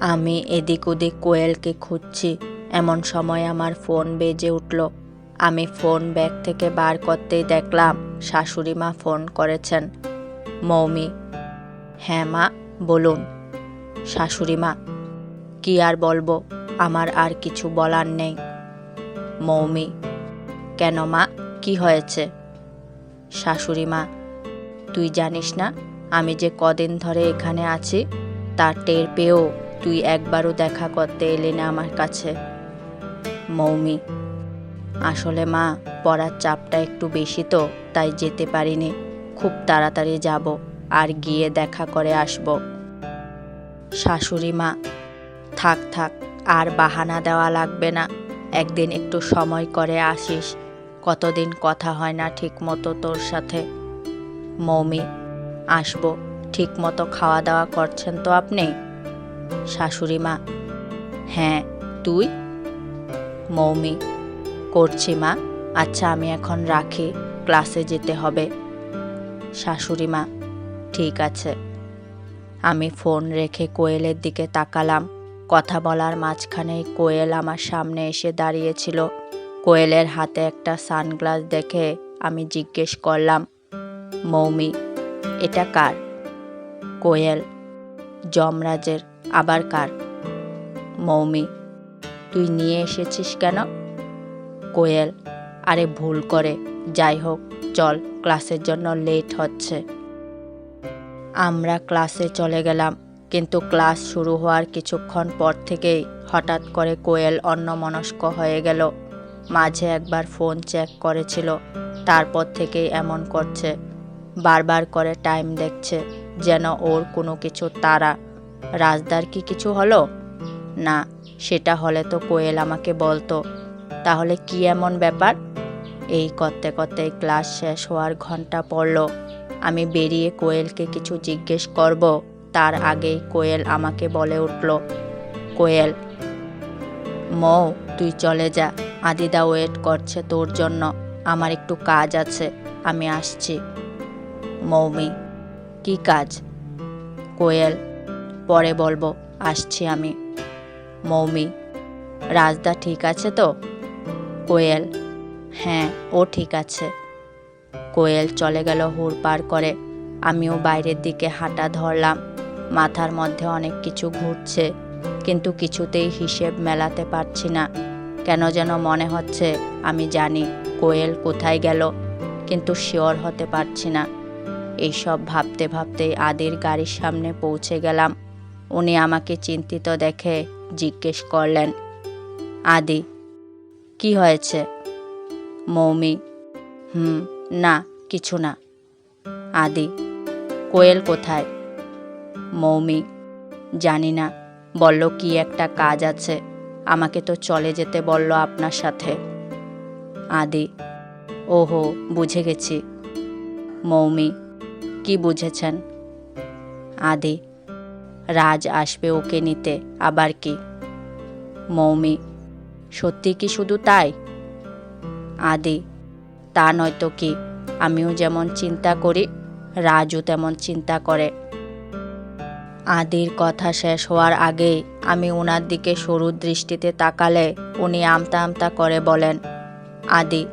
আমি এদিক ওদিক কোয়েলকে খুঁজছি। এমন সময় আমার ফোন বেজে উঠল। আমি ফোন ব্যাগ থেকে বার করতেই দেখলাম শাশুড়ি মা ফোন করেছেন। মৌমি হ্যাঁ মা, বলুন। শাশুড়ি মা, কি আর বলব, আমার আর কিছু বলার নেই। মৌমি, কেন মা, কি হয়েছে? শাশুড়ি মা, তুই জানিস না, আমি যে কদিন ধরে এখানে আছি, তার টের পেয়েও তুই একবারও দেখা করতে এলি না আমার কাছে। মৌমি, আসলে মা, পড়ার চাপটা একটু বেশি তো, তাই যেতে পারিনি। খুব তাড়াতাড়ি যাব, আর গিয়ে দেখা করে আসব। শাশুড়ি মা, থাক থাক, আর বাহানা দেওয়া লাগবে না। একদিন একটু সময় করে আসিস, কতদিন কথা হয় না ঠিক মতো তোর সাথে। মৌমি, আসব ঠিক মতো খাওয়া দাওয়া করছেন তো আপনি? শাশুড়ি মা। হ্যাঁ তুই? মৌমি, করছি মা। আচ্ছা আমি এখন রাখি, ক্লাসে যেতে হবে। শাশুড়ি মা, ঠিক আছে। আমি ফোন রেখে কোয়েলের দিকে তাকালাম। কথা বলার মাঝখানেই কোয়েল আমার সামনে এসে দাঁড়িয়েছিল। কোয়েলের হাতে একটা সানগ্লাস দেখে আমি জিজ্ঞেস করলাম, মৌমি, এটা কার? কোয়েল, যমরাজের। আবার কার? মৌমি, তুই নিয়ে এসেছিস কেন? কোয়েল, আরে ভুল করে। যাই হোক, চল, ক্লাসের জন্য লেট হচ্ছে। আমরা ক্লাসে চলে গেলাম, কিন্তু ক্লাস শুরু হওয়ার কিছুক্ষণ পর থেকেই হঠাৎ করে কোয়েল অন্যমনস্ক হয়ে গেল। মাঝে একবার ফোন চেক করেছিল, তারপর থেকেই এমন করছে। বারবার করে টাইম দেখছে, যেন ওর কোনো কিছু তারা রাজদার কি কিছু হলো? না, সেটা হলে তো কোয়েল আমাকে বলতো। তাহলে কি এমন ব্যাপার? এই করতে করতে ক্লাস শেষ হওয়ার ঘণ্টা পড়ল। আমি বেরিয়ে কোয়েলকে কিছু জিজ্ঞেস করব। তার আগেই কোয়েল আমাকে বলে উঠল, কোয়েল, মৌ, তুই চলে যা। আদিদা ওয়েট করছে তোর জন্য। আমার একটু কাজ আছে, আমি আসছি। মৌমি, কি কাজ? কোয়েল পরে বলব, আসছি আমি। মৌমি, রাজদা ঠিক আছে তো? কোয়েল হ্যাঁ ও ঠিক আছে। কোয়েল চলে গেল হুড় পার করে। আমিও বাইরের দিকে হাঁটা ধরলাম। মাথার মধ্যে অনেক কিছু ঘুরছে, কিন্তু কিছুতেই হিসেব মেলাতে পারছি না। কেন যেন মনে হচ্ছে, আমি জানি কোয়েল কোথায় গেল, কিন্তু শিওর হতে পারছি না। এইসব ভাবতে ভাবতেই আদির গাড়ির সামনে পৌঁছে গেলাম। উনি আমাকে চিন্তিত দেখে জিজ্ঞেস করলেন, আদি, কি হয়েছে? মৌমি, হুম, না, কিছু না। আদি, কোয়েল কোথায়? মৌমি, জানি না, বলল কি একটা কাজ আছে, আমাকে তো চলে যেতে বলল আপনার সাথে। আদি, ওহো, বুঝে গেছি। মৌমি, কি বুঝেছেন? আদি রাজ আসবে ওকে নিতে, আবার কি? মৌমি, সত্যি কি শুধু তাই? আদি, তা নয়তো কি? আমিও যেমন চিন্তা করি, রাজও তেমন চিন্তা করে। আদির কথা শেষ হওয়ার আগেই আমি ওনার দিকে সরু দৃষ্টিতে তাকালে উনি আমতা আমতা করে বলেন, আদি,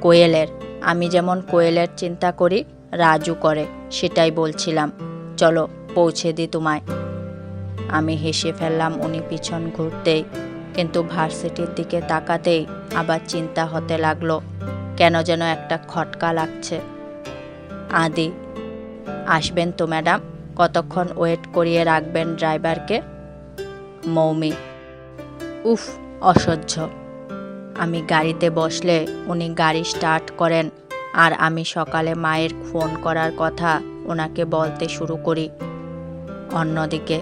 কোয়েলের, আমি যেমন কোয়েলের চিন্তা করি রাজু করে, সেটাই বলছিলাম। চলো পৌঁছে দিই তোমায়। আমি হেসে ফেললাম উনি পিছন ঘুরতেই কিন্তু ভার্সিটির দিকে তাকাতেই আবার চিন্তা হতে লাগল, কেন যেন একটা খটকা লাগছে। আদি, আসবেন তো ম্যাডাম, কতক্ষণ ওয়েট করিয়ে রাখবেন ড্রাইভারকে? মৌমি, উফ, অসহ্য। আমি গাড়িতে বসলে উনি গাড়ি স্টার্ট করেন, আর আমি সকালে মায়ের ফোন করার কথা ওনাকে বলতে শুরু করি। অন্যদিকে,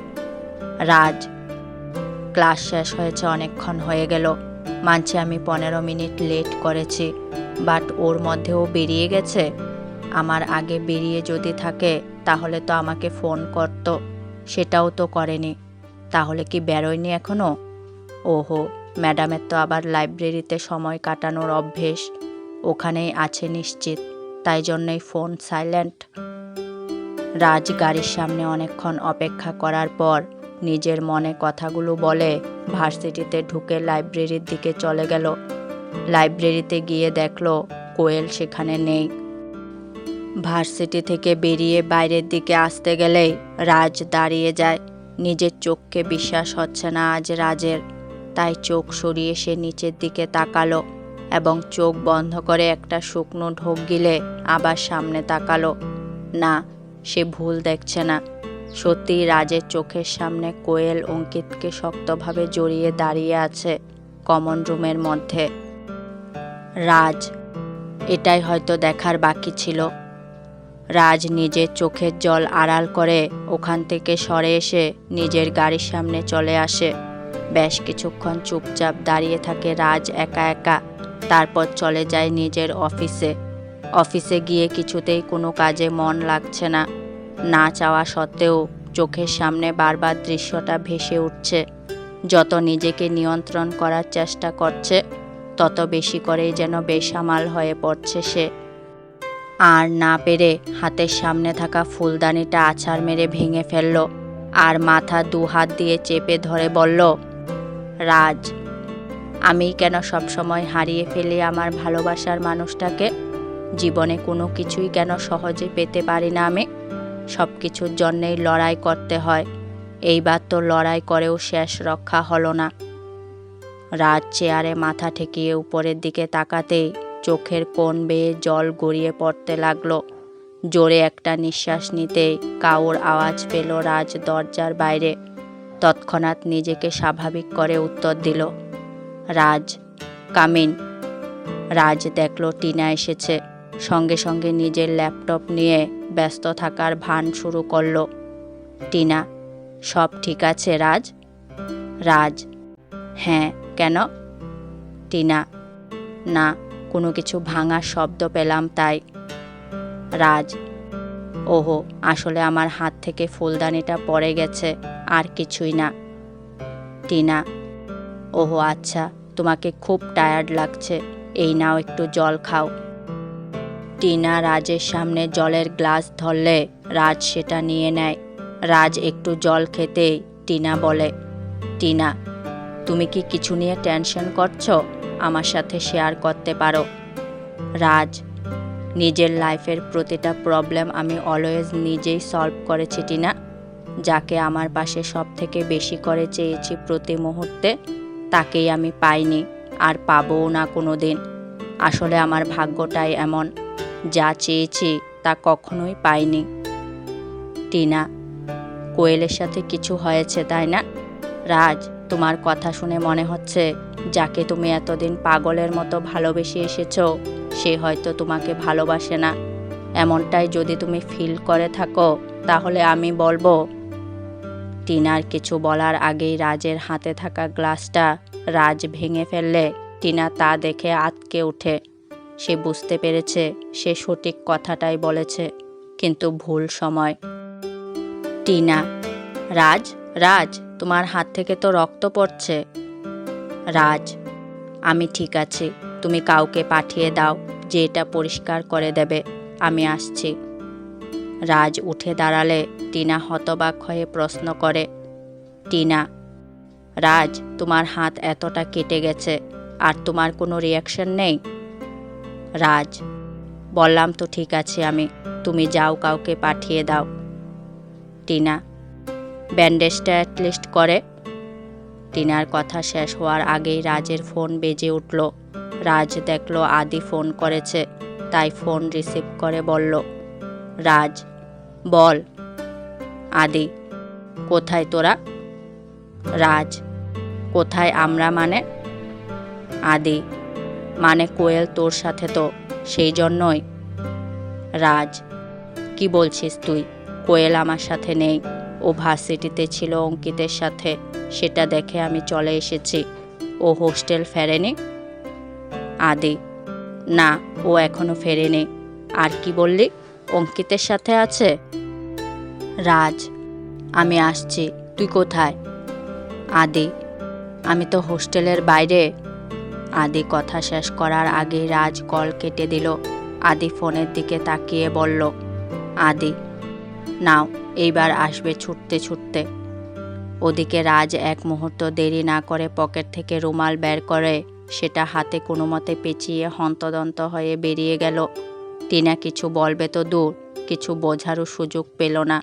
রাজ, ক্লাস শেষ হয়েছে, অনেকক্ষণ হয়ে গেল। মানছে আমি পনেরো মিনিট লেট করেছি, বাট ওর মধ্যেও বেরিয়ে গেছে। আমার আগে বেরিয়ে যদি থাকে, তাহলে তো আমাকে ফোন করতো, সেটাও তো করেনি। তাহলে কি বেরোয়নি এখনও ওহো, ম্যাডামের তো আবার লাইব্রেরিতে সময় কাটানোর অভ্যেস। ওখানেই আছে নিশ্চিত, তাই জন্যই ফোন সাইলেন্ট। রাজ গাড়ির সামনে অনেকক্ষণ অপেক্ষা করার পর নিজের মনে কথাগুলো বলে ভার্সিটিতে ঢুকে লাইব্রেরির দিকে চলে গেল। লাইব্রেরিতে গিয়ে দেখল কোয়েল সেখানে নেই। ভার্সিটি থেকে বেরিয়ে বাইরের দিকে আসতে গেলেই রাজ দাঁড়িয়ে যায়। নিজের চোখকে বিশ্বাস হচ্ছে না আজ রাজের। তাই চোখ সরিয়ে সে নিচের দিকে তাকালো এবং চোখ বন্ধ করে একটা শুকনো ঢোক গিলে আবার সামনে তাকালো। না সে ভুল দেখছে না। সত্যিই রাজের চোখের সামনে কোয়েল অঙ্কিতকে শক্তভাবে জড়িয়ে দাঁড়িয়ে আছে কমন রুমের মধ্যে। রাজ, এটাই হয়তো দেখার বাকি ছিল। রাজ নিজের চোখের জল আড়াল করে ওখান থেকে সরে এসে নিজের গাড়ির সামনে চলে আসে। বেশ কিছুক্ষণ চুপচাপ দাঁড়িয়ে থাকে রাজ একা একা। তারপর চলে যায় নিজের অফিসে। অফিসে গিয়ে কিছুতেই কোনো কাজে মন লাগছে না। না চাওয়া সত্ত্বেও চোখের সামনে বারবার দৃশ্যটা ভেসে উঠছে। যত নিজেকে নিয়ন্ত্রণ করার চেষ্টা করছে, তত বেশি করেই যেন বেসামাল হয়ে পড়ছে সে। আর না পেরে হাতের সামনে থাকা ফুলদানিটা আছাড় মেরে ভেঙে ফেলল আর মাথা দু হাত দিয়ে চেপে ধরে বলল, রাজ আমি কেন সবসময় হারিয়ে ফেলি আমার ভালোবাসার মানুষটাকে? জীবনে কোনো কিছুই কেন সহজে পেতে পারি না আমি। সব কিছুর জন্যেই লড়াই করতে হয়। এইবার তো লড়াই করেও শেষ রক্ষা হলো না। রাজ চেয়ারে মাথা ঠেকিয়ে উপরের দিকে তাকাতেই চোখের কোণ বেয়ে জল গড়িয়ে পড়তে লাগল। জোরে একটা নিঃশ্বাস নিতেই কাউর আওয়াজ পেল রাজ দরজার বাইরে। তৎক্ষণাৎ নিজেকে স্বাভাবিক করে উত্তর দিল, রাজ, কামিন। রাজ দেখল টিনা এসেছে। সঙ্গে সঙ্গে নিজের ল্যাপটপ নিয়ে ব্যস্ত থাকার ভান শুরু করল। টিনা, সব ঠিক আছে রাজ? রাজ হ্যাঁ কেন? টিনা, না, কোনো কিছু ভাঙার শব্দ পেলাম তাই। রাজ, ওহো, আসলে আমার হাত থেকে ফুলদানিটা পড়ে গেছে, আর কিছুই না। টিনা, ওহো আচ্ছা তোমাকে খুব টায়ার্ড লাগছে, এই নাও একটু জল খাও। টিনা রাজের সামনে জলের গ্লাস ধরলে রাজ সেটা নিয়ে নেয়। রাজ একটু জল খেতেই টিনা বলে, টিনা, তুমি কি কিছু নিয়ে টেনশন করছ? আমার সাথে শেয়ার করতে পারো। রাজ, নিজের লাইফের প্রতিটা প্রবলেম আমি অলওয়েজ নিজেই সলভ করেছি টিনা। যাকে আমার পাশে সব থেকে বেশি করে চেয়েছি প্রতি মুহূর্তে, তাকেই আমি পাইনি, আর পাবও না কোনো দিন আসলে আমার ভাগ্যটাই এমন। যা চেয়েছি তা কখনোই পাইনি টিনা, কোয়েলের সাথে কিছু হয়েছে, তাই না? রাজ, তোমার কথা শুনে মনে হচ্ছে যাকে তুমি এতদিন পাগলের মতো ভালোবেসে এসেছ, সে হয়তো তোমাকে ভালোবাসে না। এমনটাই যদি তুমি ফিল করে থাকো, তাহলে আমি বলব। টিনার কিছু বলার আগেই রাজের হাতে থাকা গ্লাসটা রাজ ভেঙে ফেললে টিনা তা দেখে আতকে ওঠে। সে বুঝতে পেরেছে, সে সঠিক কথাটাই বলেছে, কিন্তু ভুল সময়। টিনা, রাজ রাজ, তোমার হাত থেকে তো রক্ত পড়ছে। রাজ, আমি ঠিক আছি, তুমি কাউকে পাঠিয়ে দাও, যে এটা পরিষ্কার করে দেবে, আমি আসছি। রাজ উঠে দাঁড়ালে টিনা হতবাক হয়ে প্রশ্ন করে, টিনা, রাজ, তোমার হাত এতটা কেটে গেছে, আর তোমার কোনো রিয়াকশন নেই? রাজ। বললাম, তো ঠিক আছে, আমি, তুমি যাও, কাউকে পাঠিয়ে দাও। টিনা, ব্যান্ডেজটা অ্যাটলিস্ট করে। টিনার কথা শেষ হওয়ার আগেই রাজের ফোন বেজে উঠল। রাজ দেখল, আদি ফোন করেছে, তাই ফোন রিসিভ করে বলল, রাজ, বল। আদি, কোথায় তোরা? রাজ, কোথায় আমরা মানে? আদি মানে কোয়েল তোর সাথে তো, সেই জন্যই। রাজ, কি বলছিস তুই? কোয়েল আমার সাথে নেই। ও ভার্সিটিতে ছিল অঙ্কিতের সাথে, সেটা দেখে আমি চলে এসেছি। ও হোস্টেল ফেরেনি? আদি, না, ও এখনও ফেরেনি। আর কি বললি? অঙ্কিতের সাথে আছে? রাজ, আমি আসছি। তুই কোথায়? আদি, আমি তো হোস্টেলের বাইরে। আদি কথা শেষ করার আগে রাজ কল কেটে দিল। আদি ফোনের দিকে তাকিয়ে বলল, আদি, নাও, এইবার আসবে ছুটতে ছুটতে। ওদিকে রাজ এক মুহূর্ত দেরি না করে পকেট থেকে রুমাল বের করে সেটা হাতে কোনো মতে পেঁচিয়ে হন্তদন্ত হয়ে বেরিয়ে গেল। টিনা কিছু বলবে তো দূর, কিছু বোঝারও সুযোগ পেল না।